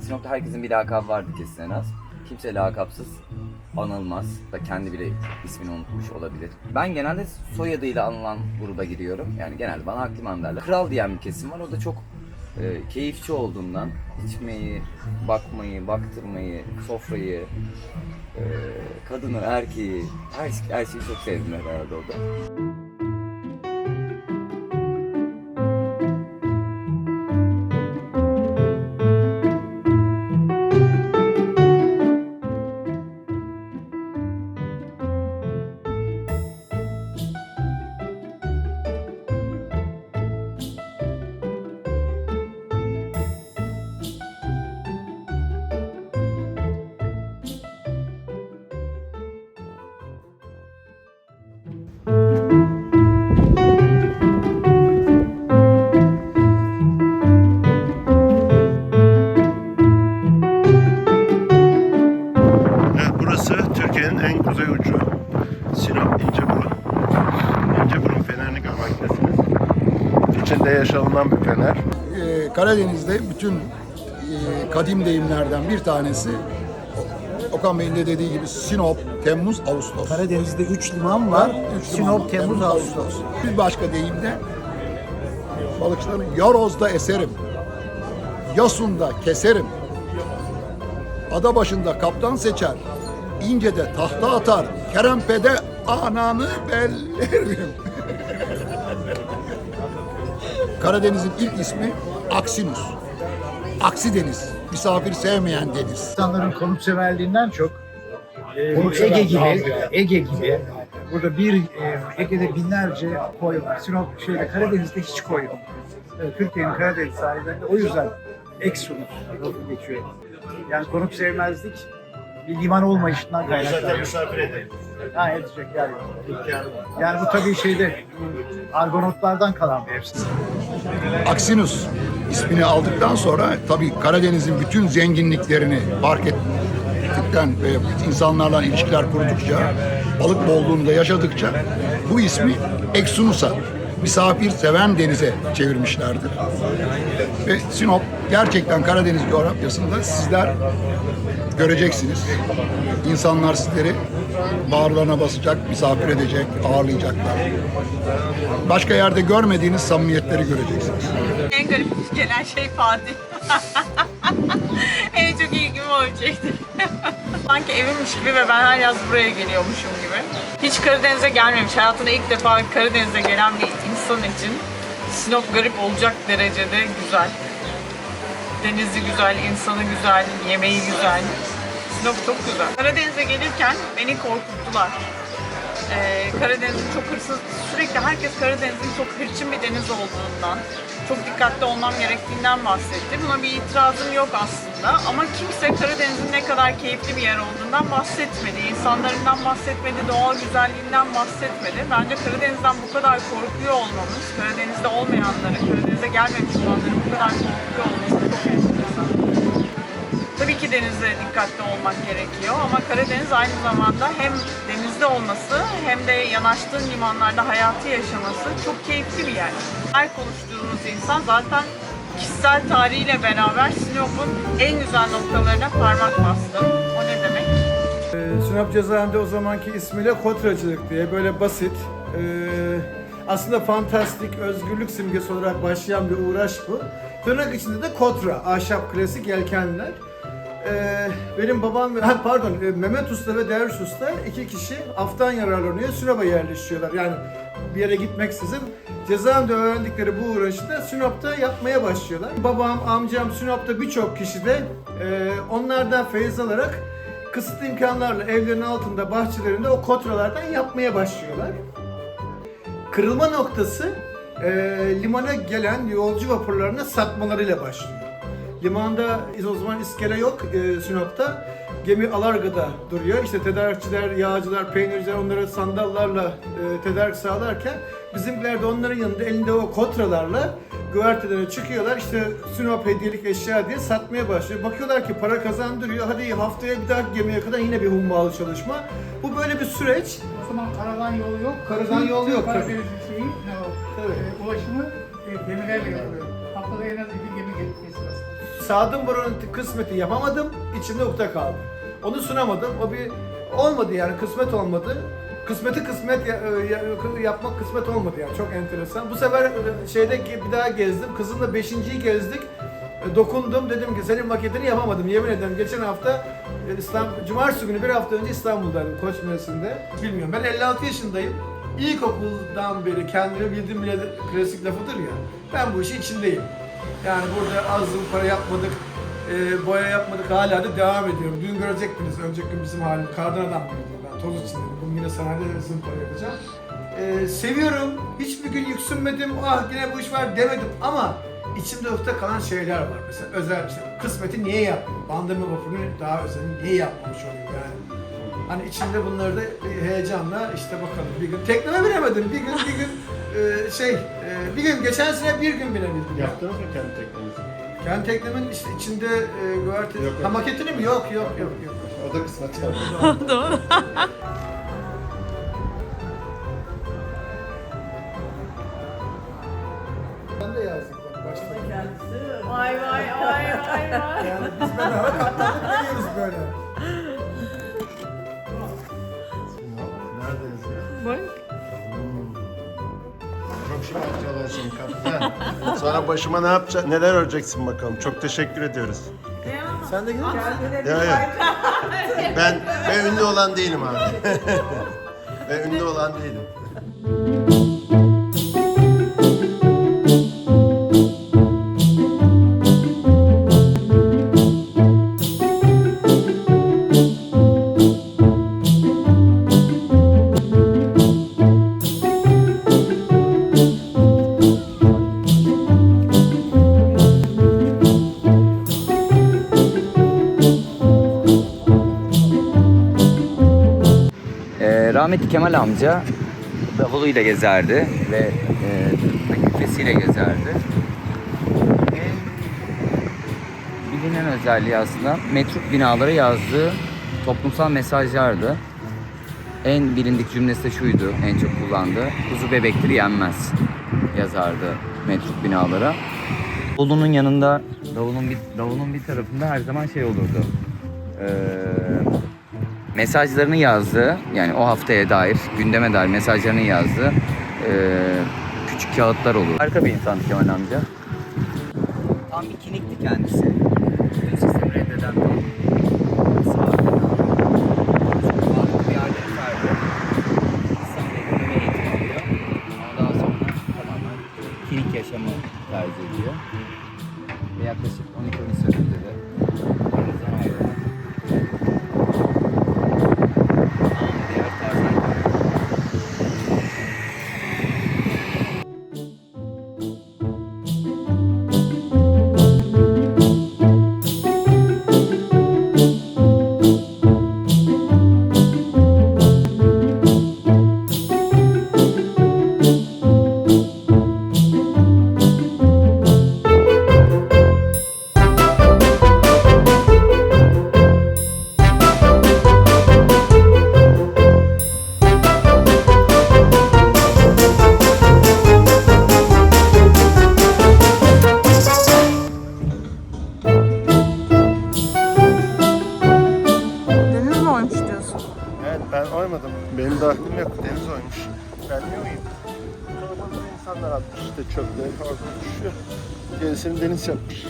Sinop'ta herkesin bir lakabı vardı kesin en az. Kimse lakapsız anılmaz da kendi bile ismini unutmuş olabilir. Ben genelde soyadıyla anılan gruba giriyorum. Yani genelde bana Akliman derler. Kral diyen bir kesim var. O da çok e, keyifçi olduğundan içmeyi, bakmayı, baktırmayı, sofrayı, e, kadını, erkeği, her, her şeyi çok sevdim herhalde o yaşanılan bir fener. Ee, Karadeniz'de bütün e, kadim deyimlerden bir tanesi Okan Bey'in de dediği gibi Sinop, Temmuz, Ağustos. Karadeniz'de 3 liman var. Üç liman Sinop, var. Temmuz, Ağustos. Bir başka deyimde balıkçıların Yoroz'da eserim, Yasun'da keserim, ada başında kaptan seçer, İnce'de tahta atar, Kerempe'de ananı bellerim. Karadeniz'in ilk ismi Aksinus. Aksi deniz, misafir sevmeyen deniz. İnsanların konukseverliğinden çok e, Ege gibi, Ege gibi burada bir e, Ege'de binlerce koy var. Sinop şeyde Karadeniz'de hiç koy yok. E, Türkiye'nin Karadeniz sahillerinde o yüzden Exodus lafı geçiyor. Yani konuk sevmezlik bir liman olmayışından kaynaklanıyor. misafir edelim. Ha edecek yer yok. Yani bu tabii şeyde Argonotlardan kalan bir hepsi. Aksinus ismini aldıktan sonra tabii Karadeniz'in bütün zenginliklerini fark ettikten ve insanlarla ilişkiler kurdukça, balık bolluğunda yaşadıkça bu ismi Exunus'a, misafir seven denize çevirmişlerdir. Ve Sinop gerçekten Karadeniz coğrafyasında sizler göreceksiniz. İnsanlar sizleri bağırlarına basacak, misafir edecek, ağırlayacaklar. Başka yerde görmediğiniz samimiyetleri göreceksiniz. En garip gelen şey Fatih. en çok ilgimi o. Sanki evimmiş gibi ve ben her yaz buraya geliyormuşum gibi. Hiç Karadeniz'e gelmemiş. Hayatında ilk defa Karadeniz'e gelen bir insan için Sinop garip olacak derecede güzel. Denizi güzel, insanı güzel, yemeği güzel. Sinop çok güzel. Karadeniz'e gelirken beni korkuttular. Ee, Karadeniz'in çok hırsız, sürekli herkes Karadeniz'in çok hırçın bir deniz olduğundan, çok dikkatli olmam gerektiğinden bahsetti. Buna bir itirazım yok aslında ama kimse Karadeniz'in ne kadar keyifli bir yer olduğundan bahsetmedi. İnsanlarından bahsetmedi, doğal güzelliğinden bahsetmedi. Bence Karadeniz'den bu kadar korkuyor olmamız, Karadeniz'de olmayanların, Karadeniz'e gelmemiş olanların bu kadar korkuyor olması çok enteresan. Tabii ki denizde dikkatli olmak gerekiyor ama Karadeniz aynı zamanda hem denizde olması hem de yanaştığın limanlarda hayatı yaşaması çok keyifli bir yer. Her konuştuğumuz insan zaten kişisel tarihiyle beraber Sinop'un en güzel noktalarına parmak bastı. O ne demek? Ee, Sinop cezaevinde o zamanki ismiyle kotracılık diye böyle basit, e, aslında fantastik, özgürlük simgesi olarak başlayan bir uğraş bu. Tırnak içinde de kotra, ahşap klasik yelkenler. Ee, benim babam ve pardon e, Mehmet Usta ve Derviş Usta iki kişi aftan yararlanıyor Sinop'a yerleşiyorlar. Yani bir yere gitmeksizin cezaevinde öğrendikleri bu uğraşı da Sinop'ta yapmaya başlıyorlar. Babam, amcam Sinop'ta birçok kişi de e, onlardan feyiz alarak kısıtlı imkanlarla evlerin altında, bahçelerinde o kotralardan yapmaya başlıyorlar. Kırılma noktası e, limana gelen yolcu vapurlarına satmalarıyla başlıyor. Limanda o zaman iskele yok e, Sinop'ta. Gemi Alarga'da duruyor. İşte tedarikçiler, yağcılar, peynirciler onları sandallarla e, tedarik sağlarken bizimkiler de onların yanında elinde o kotralarla güvertelere çıkıyorlar. İşte Sinop hediyelik eşya diye satmaya başlıyor. Bakıyorlar ki para kazandırıyor. Hadi haftaya bir dahaki gemiye kadar yine bir hummalı çalışma. Bu böyle bir süreç. O zaman karavan yolu yok. Karavan yolu yok, tabii. Karadeniz'in şeyi, ne o? E, ulaşımı e, gemilerle yapılıyor. Haftada en az Sadun Baron'un kısmeti yapamadım, içimde ukde kaldı. Onu sunamadım, o bir olmadı yani kısmet olmadı. Kısmeti kısmet e, ya- yapmak kısmet olmadı yani çok enteresan. Bu sefer e, şeyde ge- bir daha gezdim, kızımla beşinciyi gezdik. E, Dokundum dedim ki senin maketini yapamadım yemin ederim. Geçen hafta İstanbul, Cumartesi günü bir hafta önce İstanbul'daydım Koç Mevsim'de. Bilmiyorum ben 56 yaşındayım. İlkokuldan beri kendimi bildim bile klasik lafıdır ya. Ben bu işin içindeyim. Yani burada az para yapmadık, e, boya yapmadık hala da devam ediyorum. Dün görecektiniz önceki gün bizim halimiz. Kardan adam gibiydim ben toz içindeydim. Bugün yine sanayide zımpara yapacağım. E, seviyorum. Hiçbir gün yüksünmedim. Ah yine bu iş var demedim ama içimde ukde kalan şeyler var. Mesela özel bir şey. Kısmeti niye yaptım? Bandırma vapurunu daha özel niye yapmamış olayım yani. Hani içimde bunları da e, heyecanla işte bakalım bir gün tekneme binemedim bir gün bir gün e, şey e, bir gün geçen sene bir gün binebildim. ya. Yaptınız mı kendi teknenizi? Kendi teknemin işte içinde e, güverte... Yok, yok. Ha maketini mi? Yok yok yok yok. O da kısmet. Ben de yazdım başta. Vay vay vay vay vay. Yani biz beraber katlandık geliyoruz böyle. Nerede yazıyor? Bak. Olasın kaptan. Sonra başıma ne yapacaksın, neler öreceksin bakalım. Çok teşekkür ediyoruz. Sen de misin? Ya, ya. Ben, ben ünlü olan değilim abi. ben ünlü olan değilim. Rahmetli Kemal amca bavuluyla gezerdi ve e, küfesiyle gezerdi. En bilinen özelliği aslında metruk binalara yazdığı toplumsal mesajlardı. En bilindik cümlesi de şuydu, en çok kullandığı. Kuzu bebektir yenmez yazardı metruk binalara. Davulun yanında, davulun bir, davulun bir tarafında her zaman şey olurdu. Ee, mesajlarını yazdığı yani o haftaya dair gündeme dair mesajlarını yazdığı e, küçük kağıtlar olur. Harika bir insan Kemal amca. Tam bir kinikti kendisi. İşte çöpleri orada düşüyor. Gerisini deniz yapmış.